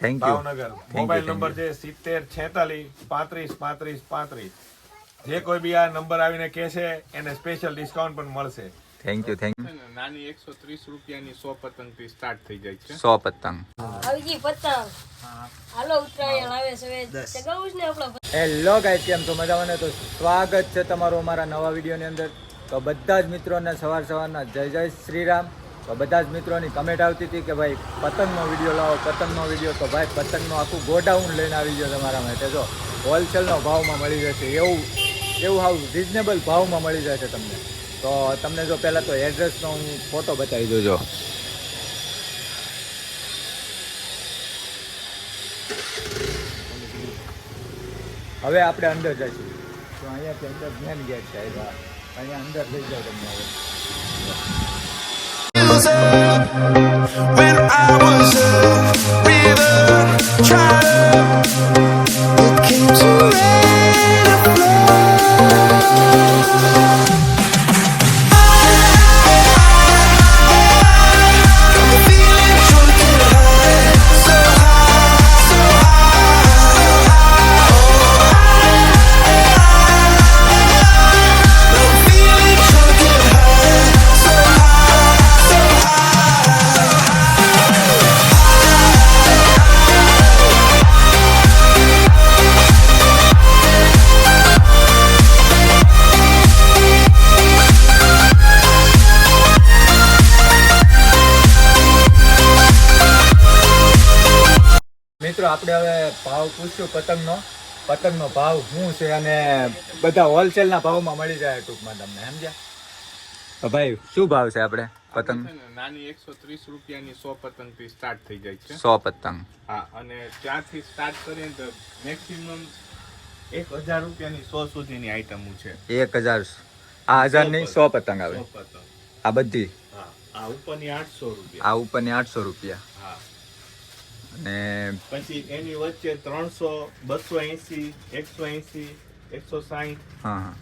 Thank you Bhavnagar. Mobile number છે સિત્તેર છેતાલીસ પાંત્રીસ પાંત્રીસ પાંત્રીસ. જે કોઈ બી આ નંબર આવીને કહેશે એને સ્પેશિયલ ડિસ્કાઉન્ટ પણ મળશે. થેન્ક યુ થેન્ક યુ નાની એકસો ત્રીસ રૂપિયાની સો પતંગથી સ્ટાર્ટ થઈ જાય છે. સો પતંગ. આવી પતંગ. હાલો ઉત્તરાયણ આવે છે. ચગાવું ને આપણા હેલો ગાઈસ કેમ છો? મજામાં તો સ્વાગત છે તમારું અમારા નવા વિડીયોની અંદર. તો બધા જ મિત્રોને સવાર સવારના જય જય શ્રી રામ. તો બધા જ મિત્રોની કમેન્ટ આવતી હતી કે ભાઈ, પતંગનો વીડિયો લાવો, પતંગનો વીડિયો તો ભાઈ, પતંગનો આખું ગોડાઉન લઈને આવી ગયો તમારા માટે. જો હોલસેલનો ભાવમાં મળી જશે. એવું એવું હાવ રિઝનેબલ ભાવમાં મળી જશે તમને. તો તમને જો પહેલાં તો એડ્રેસનો હું ફોટો બતાવી દઉં, જો. હવે આપણે અંદર જઈશું. તો અહીંયાથી અંદર મેન ગેટ છે અહીંયા અંદર લઈ જાઓ તમને હવે. When I was આપણે હવે ભાવ પૂછ્યું પતંગનો. પતંગનો ભાવ શું છે અને બધા હોલસેલના ભાવમાં મળી જાય ટૂંકમાં તમને સમજ્યા? ભાઈ શું ભાવ છે આપણે પતંગ? નાની એકસો ત્રીસ રૂપિયાની સો પતંગથી સ્ટાર્ટ થઈ જાય છે. સો પતંગ. હા અને ત્યાંથી સ્ટાર્ટ કરીએ ને તો મેક્સિમમ એક હજાર રૂપિયાની સો સુધીની આઈટમો છે. એક હજાર આ હજારની સો પતંગ. આવે. આ બધી? હા આ ઉપરની આઠસો રૂપિયા. આ ઉપરની આઠસો રૂપિયા. હા. અને પછી એની વચ્ચે ત્રણસો બસો એસી એકસો એસી એકસો સાહીઠ. હા હા.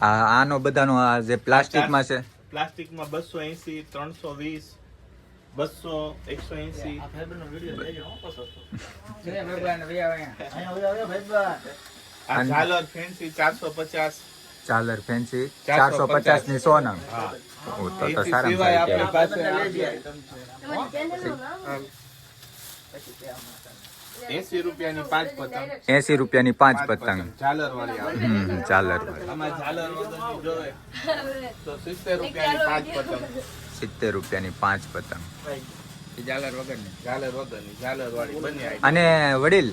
આ આનો બધાનો આ જે પ્લાસ્ટિકમાં છે? પ્લાસ્ટિકમાં બસો એસી ત્રણસો વીસ બસો એકસો એસી. આ ઝાલર ફેન્સી ચારસો પચાસ. ચાલર ફેન્સી ચારસો પચાસ. ની સો નંગ તો તો સિવાય સારી એસી રૂપિયાની પાંચ પતંગ. એસી રૂપિયાની પાંચ પતંગ. ઝાલર વાળી હમ ઝાલર આમાં ઝાલર તો સિત્તેર રૂપિયાની પાંચ પતંગ. સિત્તેર રૂપિયાની પાંચ પતંગ. અને વડીલ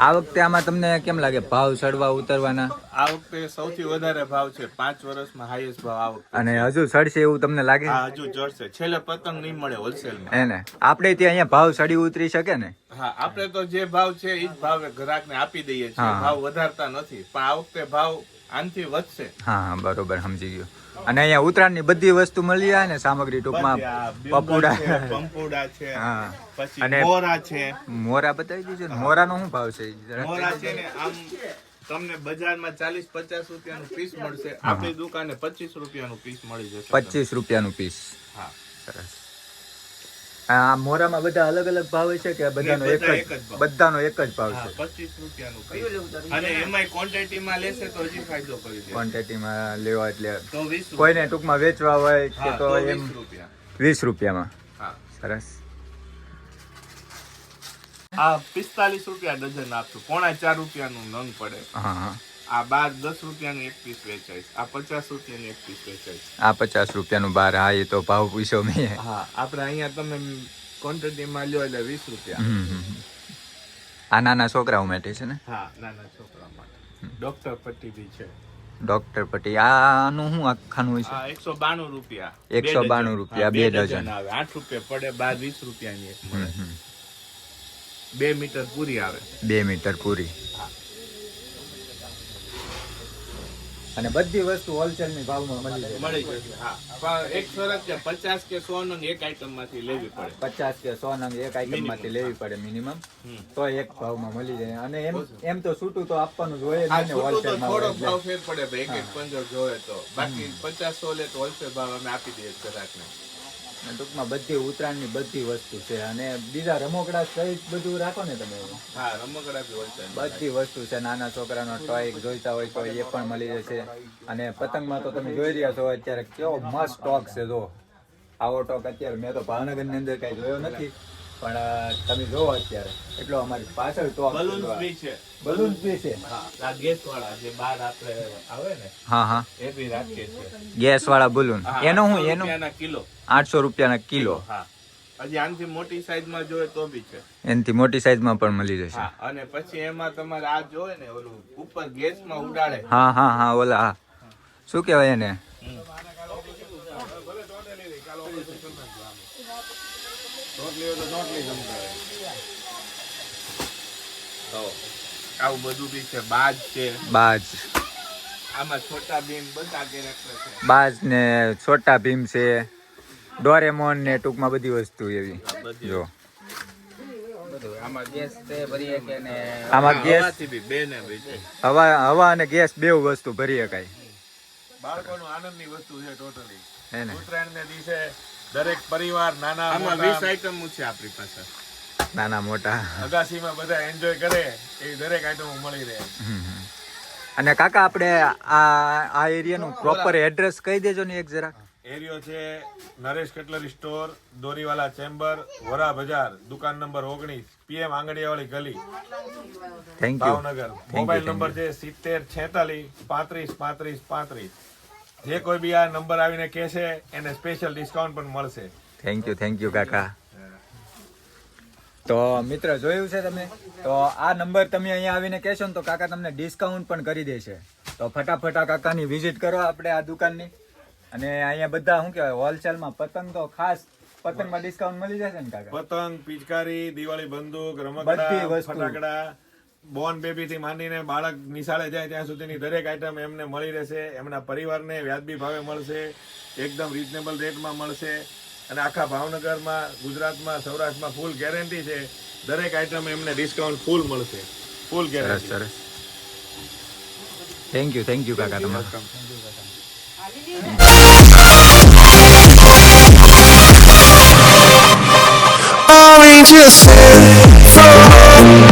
આ વખતે આમાં તમને કેમ લાગે? ભાવ ચડવા ઉતરવાના? આ વખતે સૌથી વધારે ભાવ છે પાંચ વર્ષમાં હાઈએસ્ટ ભાવ આ વખતે. અને હજુ ચડશે એવું તમને લાગે? હજુ ચડશે છેલ્લે પતંગ નહીં મળે હોલસેલમાં એને. આપણે ત્યાં અહીંયા ભાવ ચડી ઉતરી શકે ને? હા આપણે તો જે ભાવ છે એ જ ગ્રાહક ગ્રાહકને આપી દઈએ છીએ. ભાવ વધારતા નથી. પણ આ વખતે ભાવ આનથી વધશે. હા બરોબર સમજી ગયો. અને અહીંયા ઉત્તરાયણની બધી વસ્તુ મળી જાય ને સામગ્રી ટૂંકમાં પપોડા પપુડા છે, હા. પછી અને- મોરા છે. મોરા બતાવી દીધો ને? મોરાનો શું ભાવ છે? મોરા છે ને આમ તમને બજારમાં ચાલીસ પચાસ રૂપિયાનું પીસ મળશે. આપણી દુકાને પચીસ રૂપિયાનું પીસ મળી જશે પચીસ રૂપિયાનું પીસ. હા. સરસ. આ મોરામાં બધા અલગ અલગ ભાવ છે કે બધાનો એક જ. બધાનો એક જ ભાવ છે? પચીસ રૂપિયાનું અને એમાં ક્વોન્ટિટીમાં લેશે તો હજી ફાયદો કરી દે. ક્વોન્ટિટીમાં લેવા એટલે તો 20 કોઈને ટૂંકમાં વેચવા હોય કે તો એમ વીસ રૂપિયા. વીસ રૂપિયામાં. હા. સરસ. આ પિસ્તાલીસ રૂપિયા ડઝન આપશું. પોણા ચાર રૂપિયાનું નંગ પડે. હા હા. આ બાર દસ રૂપિયાનું એક પીસ વેચાય છે આ પચાસ રૂપિયાનું એક પીસ વેચાય છે આ પચાસ રૂપિયાનું બાર હા એ તો ભાવ પૂછ્યો મેં. હા આપણે અહીંયા તમે ક્વોન્ટિટીમાં લ્યો એટલે વીસ રૂપિયા. આ નાના છોકરાઓ માટે છે ને? હા નાના છોકરા માટે. ડોક્ટર પટ્ટી બી છે. ડોક્ટર પટી આનું શું આખાનું હોય છે? એકસો બાણું રૂપિયા. એકસો બાણું રૂપિયા, બે ડઝન. આવે. આઠ રૂપિયા પડે બાર વીસ રૂપિયાની એક મળે. બે મીટર પૂરી આવે. બે મીટર પૂરી. અને બધી વસ્તુ હોલસેલની ભાવમાં મળી જાય. મળી જશે હા. એક શરત છે પચાસ કે સો નંગ એક આઈટમમાંથી લેવી પડે. પચાસ કે સો નંગ એક આઈટમમાંથી લેવી પડે મિનિમમ તો એક ભાવમાં મળી જાય. અને એમ એમ તો છૂટું તો આપવાનું જોઈએ ને તો હોલસેલમાં થોડો ભાવ ફેર પડે એક એક પંદર જોવે તો. બાકી પચાસ સો લે તો હોલસેલ ભાવ અમે આપી દઈએ ગ્રાહકને અને ટૂંકમાં બધી ઉત્તરાયણની બધી વસ્તુ છે. અને બીજા રમકડા સહિત બધું રાખો ને તમે હા રમકડા બી હોય છે. બધી વસ્તુ છે. નાના છોકરાનો ટોય જોઈતા હોય તો એ પણ મળી જશે. અને પતંગમાં તો તમે જોઈ રહ્યા છો અત્યારે કેવો મસ્ત સ્ટોક છે જો. આવો ટોક અત્યારે મેં તો ભાવનગરની અંદર કઈ જોયો નથી. પણ તમે જોવો અત્યારે. એટલો અમારી પાછળ તો બલૂન બી છે. બલૂન બી છે. હા આ ગેસ વાળા જે બહાર આપણે આવે ને હા હા. એ બી રાખીએ છીએ ગેસ વાળા બલૂન એનો હું એનો? રૂપિયાના કિલો. આઠસો રૂપિયાના કિલો. હા. હજી આનથી મોટી સાઈઝમાં જોઈએ તો બી છે. એનથી મોટી સાઈઝમાં પણ મળી જશે. હા અને પછી એમાં તમારે આ જોઈએ ને ઓલું ઉપર ગેસમાં ઉડાડે. હા હા હા ઓલા હા. શું કહેવાય એને? તો આવું બધું બી છે બાજ છે. બાજ. આમાં છોટા બીમ બધા કેરેક્ટર છે. બાજ ને છોટા ભીમ છે. ડોરેમોન ને ટૂંકમાં બધી વસ્તુ એવી. બધી. જો. આમાં ગેસ બી બે બી હવા હવા અને ગેસ બેવ વસ્તુ ભરી શકાય. બાળકોનું આનંદની વસ્તુ છે ટોટલી હે ને? દિવસે દરેક પરિવાર નાના આમાં મોટા, વીસ આઈટમો છે આપણી પાસે. નાના મોટા. અગાસીમાં બધા એન્જોય કરે એવી દરેક આઈટમો મળી રહે. અને કાકા આપણે આ આ એરિયાનું પ્રોપર એડ્રેસ કહી દેજો ને એક જરા એરિયો છે Naresh cutlery store Doriwala chamber વરા બજાર દુકાન નંબર ઓગણીસ પીએમ આંગડિયાવાળી ગલી. ભાવનગર. મોબાઈલ નંબર છે સિત્તેર છેતાલીસ પાંત્રીસ પાંત્રીસ પાંત્રીસ. જે કોઈ બી આ નંબર આવીને કહેશે એને સ્પેશિયલ ડિસ્કાઉન્ટ પણ મળશે. થેન્ક યુ થેન્ક યુ કાકા. તો મિત્ર જોયું છે તમે? તો આ નંબર તમે અહીંયા આવીને કહેશો ને તો કાકા તમને ડિસ્કાઉન્ટ પણ કરી દેશે. તો ફટાફટ આ કાકાની વિઝિટ કરો આપણે આ દુકાનની. અને અહીંયા બધા શું કહેવાય હોલસેલમાં પતંગ તો ખાસ પતંગમાં ડિસ્કાઉન્ટ મળી જશે ને કાકા? પતંગ પિચકારી દિવાળી બંદૂક રમકડા ફટાકડા. બોર્ન બેબીથી માંડીને બાળક નિશાળે જાય ત્યાં સુધીની દરેક આઈટમ એમને મળી રહેશે એમના પરિવારને વ્યાજબી ભાવે મળશે એકદમ રિઝનેબલ રેટમાં મળશે. અને આખા ભાવનગરમાં ગુજરાતમાં સૌરાષ્ટ્રમાં ફૂલ ગેરંટી છે દરેક આઈટમ એમને ડિસ્કાઉન્ટ ફૂલ મળશે. ફૂલ ગેરંટી સરસ થેન્ક યુ થેન્ક યુ કાકા તમારું. Orange is from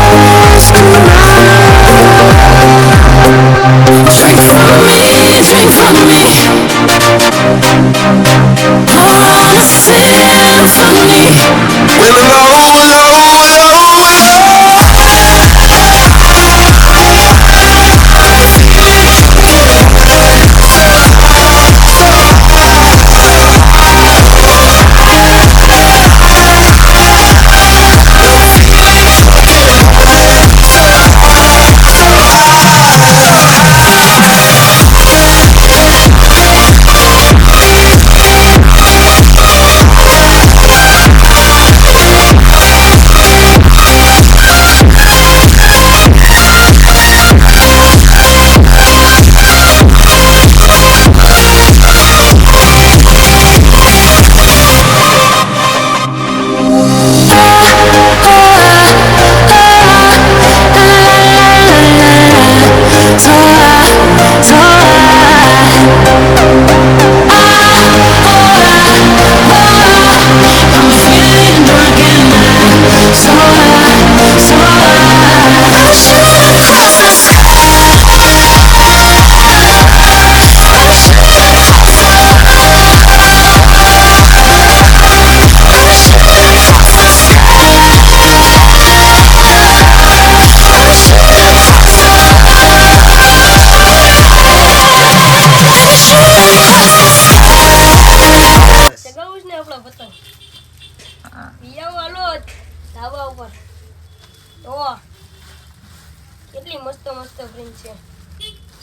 કેટલી મસ્ત મસ્ત પ્રિન્ટ છે.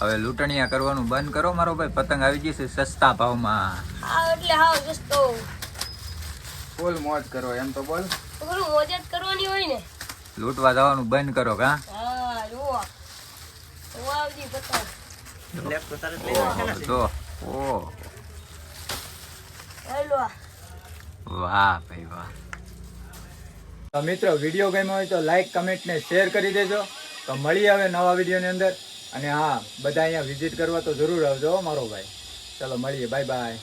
હવે લૂંટણીયા કરવાનું બંધ કરો. મારો ભાઈ પતંગ આવી જશે સસ્તા ભાવમાં. હા એટલે હા સસ્તો. ફૂલ મોજ કરો એમ તો બોલ. થોડું મોજ જ કરવાની હોય ને. લૂંટવા જવાનું બંધ કરો કા હા જુઓ. તો આવજી પતંગ. જો ઓ. હાલો વાહ ભાઈ વાહ. મિત્રો વીડિયો ગમ્યો હોય તો લાઈક કમેન્ટ ને શેર કરી દેજો. તો મળીએ હવે નવા વિડીયોની અંદર. અને હા, બધા અહીંયા વિઝિટ કરવા તો જરૂર આવજો મારો ભાઈ. ચલો મળીએ. Bye bye